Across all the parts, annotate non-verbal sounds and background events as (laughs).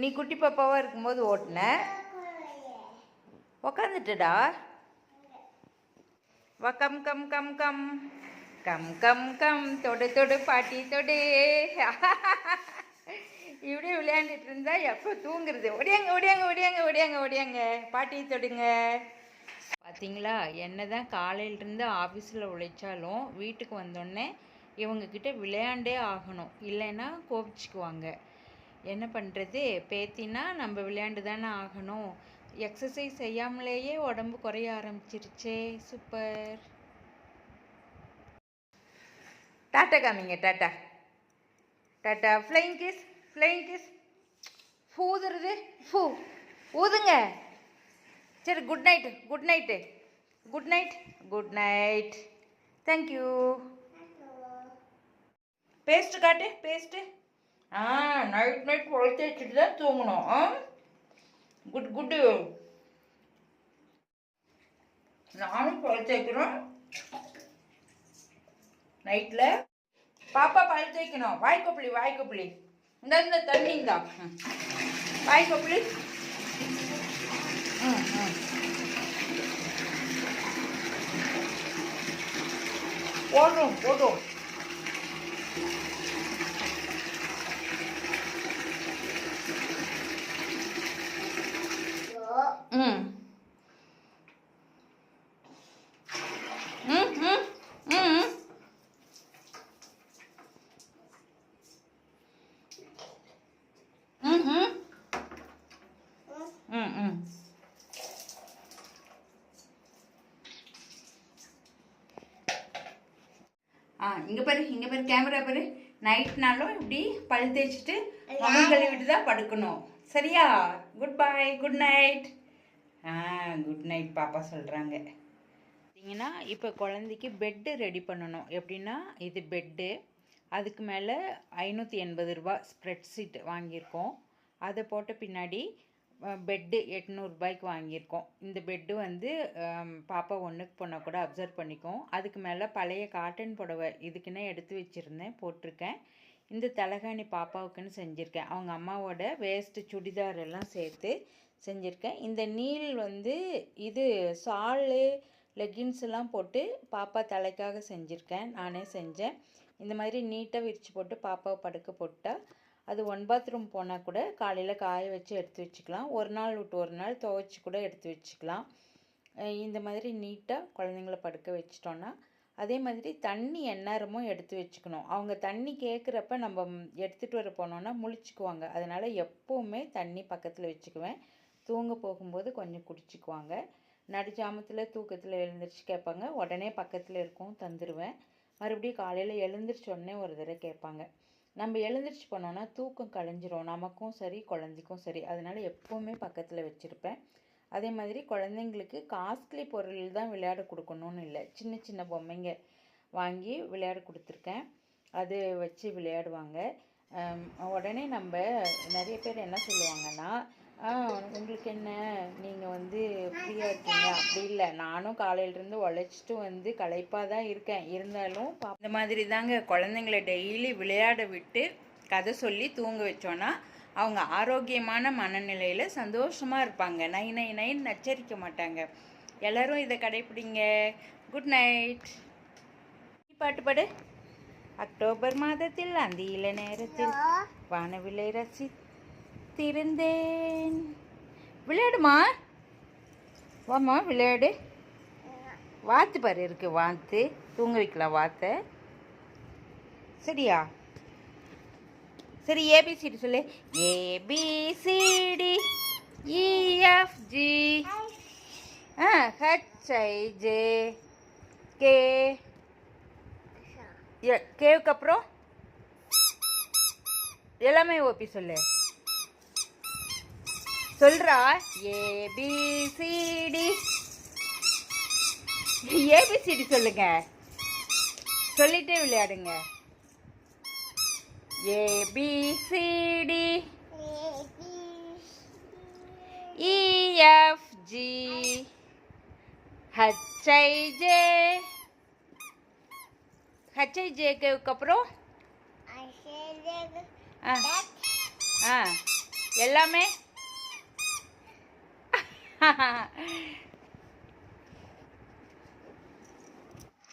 நீ குட்டி பாப்பாவாக இருக்கும்போது ஓட்டின? உக்காந்துட்டுடா. வா come come come come. Come come come. தொடு தொடு பாட்டி தொடு. இப்படியே விளையாண்டுட்டு இருந்தா எப்போ தூங்குறது? ஒடியாங்க ஒடியாங்க ஒடியாங்க ஒடியாங்க ஒடியாங்க பாட்டி தொடுங்க. பார்த்தீங்களா என்ன தான் காலையிலேருந்து ஆஃபீஸில் உழைச்சாலும் வீட்டுக்கு வந்தோடனே இவங்கக்கிட்ட விளையாண்டே ஆகணும். இல்லைன்னா கோபிச்சுக்குவாங்க. என்ன பண்ணுறது பேத்தினா நம்ம விளையாண்டு தானே ஆகணும். எக்ஸசைஸ் செய்யாமலேயே உடம்பு குறைய ஆரம்பிச்சிருச்சே. சூப்பர். டாட்டா காமிங்க tata. Tata flying kiss flying kiss ஊதுறது ஃபூ ஊதுங்க. சரி good night good night good night good night thank you paste காட்டு பேஸ்ட்டு ஆ நைட் நைட் குழச்சி வச்சுட்டு தான் தூங்கணும். ஆ? குட் குட்டு நானும் குழச்சி வைக்கிறோம் நைட்டில் பாப்பா பல் தேய்க்கணும் வாய் கொப்பளி இந்த இந்த தண்ணி இந்தா. ம். வாய் ம் ம். போடுறோம் போடுறோம். இங்க பாரு இங்க பாரு கேமரா பாரு. நைட்னாலும் இப்படி பல் தேய்ச்சிட்டு முகம் கழுவிட்டு தான் படுக்கணும். சரியா? குட் பை குட் நைட் ஆ குட் நைட் பாப்பா சொல்றாங்க. பார்த்தீங்கன்னா இப்போ குழந்தைக்கு பெட்டு ரெடி பண்ணணும். எப்படின்னா இது பெட்டு அதுக்கு மேலே ஐநூற்றி எண்பது ரூபா ஸ்ப்ரெட் சீட் வாங்கியிருக்கோம். அதை போட்ட பின்னாடி பெட்டு எட்நூறுபாய்க்கு வாங்கியிருக்கோம். இந்த பெட்டு வந்து பாப்பா ஒன்றுக்கு போனால் கூட அப்சர்வ் பண்ணிக்கும். அதுக்கு மேலே பழைய காட்டன் புடவை இதுக்குன்னே எடுத்து வச்சுருந்தேன் போட்டிருக்கேன். இந்த தலகாணி பாப்பாவுக்குன்னு செஞ்சுருக்கேன். அவங்க அம்மாவோட வேஸ்ட்டு சுடிதார் எல்லாம் சேர்த்து செஞ்சுருக்கேன். இந்த நீல் வந்து இது சாலு லெகின்ஸ் எல்லாம் போட்டு பாப்பா தலைக்காக செஞ்சுருக்கேன். நானே செஞ்சேன். இந்த மாதிரி நீட்டாக விரித்து போட்டு பாப்பாவை படுக்க போட்டால் அது ஒன் பாத்ரூம் போனால் கூட காலையில் காய வச்சு எடுத்து வச்சுக்கலாம். ஒரு நாள் விட்டு ஒரு நாள் துவைச்சி கூட எடுத்து வச்சுக்கலாம். இந்த மாதிரி நீட்டாக குழந்தைங்கள படுக்க வச்சிட்டோன்னா அதே மாதிரி தண்ணி எந்நேரமும் எடுத்து வச்சுக்கணும். அவங்க தண்ணி கேட்குறப்ப நம்ம எடுத்துகிட்டு வர போனோன்னா முழிச்சுக்குவாங்க. அதனால் எப்போவுமே தண்ணி பக்கத்தில் வச்சுக்குவேன். தூங்க போகும்போது கொஞ்சம் குடிச்சிக்குவாங்க. நடுஜாமத்தில் தூக்கத்தில் எழுந்திரிச்சு கேட்பாங்க. உடனே பக்கத்தில் இருக்கும் தந்துடுவேன் மறுபடியும் காலையில் எழுந்திரிச்ச உடனே ஒரு தடவை கேட்பாங்க. நம்ம எழுந்திரிச்சு போனோன்னா தூக்கம் கலைஞ்சிரும். நமக்கும் சரி குழந்தைக்கும் சரி. அதனால் எப்போவுமே பக்கத்தில் வச்சுருப்பேன். அதே மாதிரி குழந்தைங்களுக்கு காஸ்ட்லி பொருள் தான் விளையாட கொடுக்கணும்னு இல்லை. சின்ன சின்ன பொம்மைங்க வாங்கி விளையாட கொடுத்துருக்கேன். அது வச்சு விளையாடுவாங்க. உடனே நம்ம நிறைய பேர் என்ன சொல்லுவாங்கன்னா "ஆ, உங்களுக்கு என்ன? நீங்கள் வந்து ஃப்ரீயாக இருக்கீங்க அப்படி இல்லை. நானும் காலையிலேருந்து உழைச்சிட்டு வந்து களைப்பாக தான் இருக்கேன். இருந்தாலும் இந்த மாதிரி தாங்க குழந்தைங்கள டெய்லி விளையாட விட்டு கதை சொல்லி தூங்க வச்சோன்னா அவங்க ஆரோக்கியமான மனநிலையில் சந்தோஷமாக இருப்பாங்க. நை நை நைன்னு நச்சரிக்க மாட்டாங்க. எல்லாரும் இதை கடைப்பிடிங்க. குட் நைட் பாட்டு பாடு. அக்டோபர் மாதத்தில் அந்தியில நேரத்தில் வானவில்லை ரசித்திருந்தேன் விளையாடுமா? வாம்மா விளையாடு. வாத்து பாரு இருக்கு வாத்து. தூங்க வைக்கலாம் வாத்தை. சரியா? சரி ஏபிசிடி சொல்லு. A B C D E F G e, ஆ ஹெச்ஐஜே கே கேவுக்கு அப்புறம்? எல்லாமே ஓபி சொல்லு. சொல்றா? ஏபிசிடி ஏபிசிடி சொல்லுங்க. சொல்லிட்டே விளையாடுங்க. ஏபிசிடி இஎஃப்ஜி ஹச்ஐஜே ஹச்ஐஜேக்கு அப்புறம் ஆ. ஆ. எல்லாமே?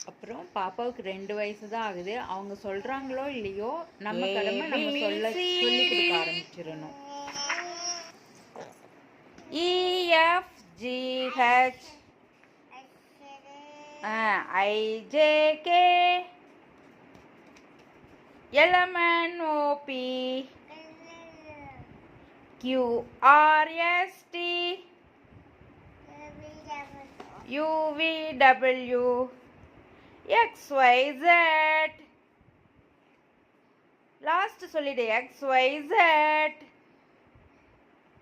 அப்புறம் பாப்பாவுக்கு ரெண்டு வயசு தான் ஆகுது. அவங்க சொல்றாங்களோ இல்லையோ நம்ம கடமை நம்ம சொல்ல சொல்லி கொடுக்க ஆரம்பிச்சிடணும். E F G H I J K L M N O P Q R S T U V W XYZ last சொல்லிடு XYZ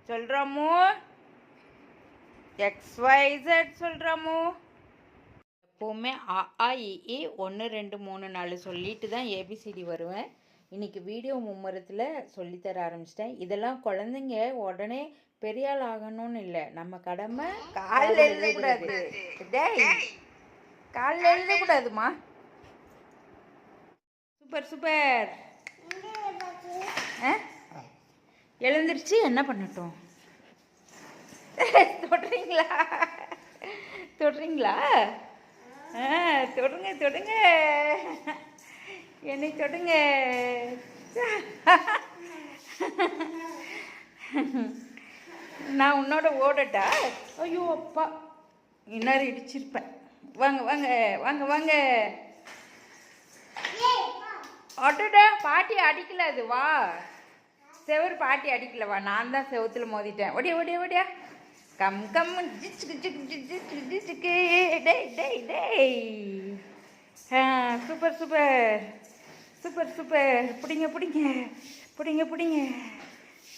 சொல்றமோ? XYZ சொல்றமோ? எப்போவுமே அ ஆ இ ஈ ஒன்று ரெண்டு மூணு நாலு சொல்லிட்டு தான் ஏபிசிடி வருவேன். இன்னைக்கு வீடியோ மும்முரத்தில் சொல்லித்தர ஆரம்பிச்சிட்டேன். இதெல்லாம் குழந்தைங்க உடனே பெரிய ஆள் ஆகணும்னு இல்லை. நம்ம கடமை காலில் எழுதக்கூடாது டேய் காலில் எழுதக்கூடாதுமா சூப்பர் சூப்பர். எழுந்திருச்சு என்ன பண்ணட்டும்? (laughs) தொடுறீங்களா? தொடுறீங்களா? ஆ தொடுங்க தொடுங்க. என்னை தொடுங்க. (laughs) நான் உன்னோட ஓடட்டா? ஐயோ அப்பா. இன்னார் இடிச்சிருப்பேன். வாங்க வாங்க வாங்க வாங்க. அடடா பாட்டி அடிக்கல அது வா. செவர் பாட்டி அடிக்கல வா. நான் தான் செவத்தில் மோதிட்டேன். ஒடியா ஒடியா ஒடியா கம் கம் டேய் டேய் டேய். Super super. Super super. பிடிங்க பிடிங்க. பிடிங்க பிடிங்க.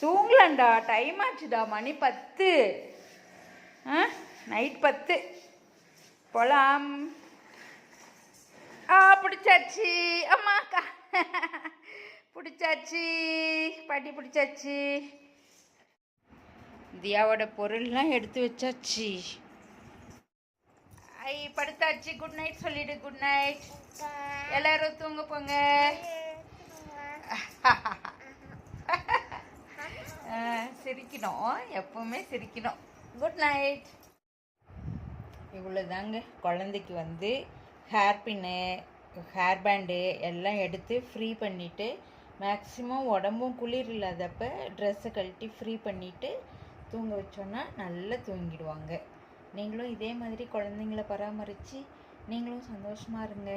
தூங்கலண்டா டைம் ஆச்சுடா மணி பத்து. ஆ நைட் பத்து. போலாம். ஆ பிடிச்சாச்சு. அம்மாக்கா பிடிச்சாச்சு. பாட்டி பிடிச்சாச்சு. தியாவோட பொருள்லாம் எடுத்து வச்சாச்சு. ஐ படுத்தாச்சு. குட் நைட் சொல்லிடு குட் நைட் எல்லாரும் தூங்க போங்க ஆ, சிரிக்கணும் எப்பவுமே சிரிக்கணும். குட் நைட் இவ்வளோதாங்க குழந்தைக்கு வந்து ஹேர் பின்னு ஹேர் பேண்டு எல்லாம் எடுத்து ஃப்ரீ பண்ணிவிட்டு மேக்ஸிமம் உடம்பும் குளிர் இல்லாதப்ப ட்ரெஸ்ஸை கழட்டி ஃப்ரீ பண்ணிவிட்டு தூங்க வச்சோன்னா நல்லா தூங்கிடுவாங்க. நீங்களும் இதே மாதிரி குழந்தைங்கள பராமரித்து நீங்களும் சந்தோஷமாக இருங்க.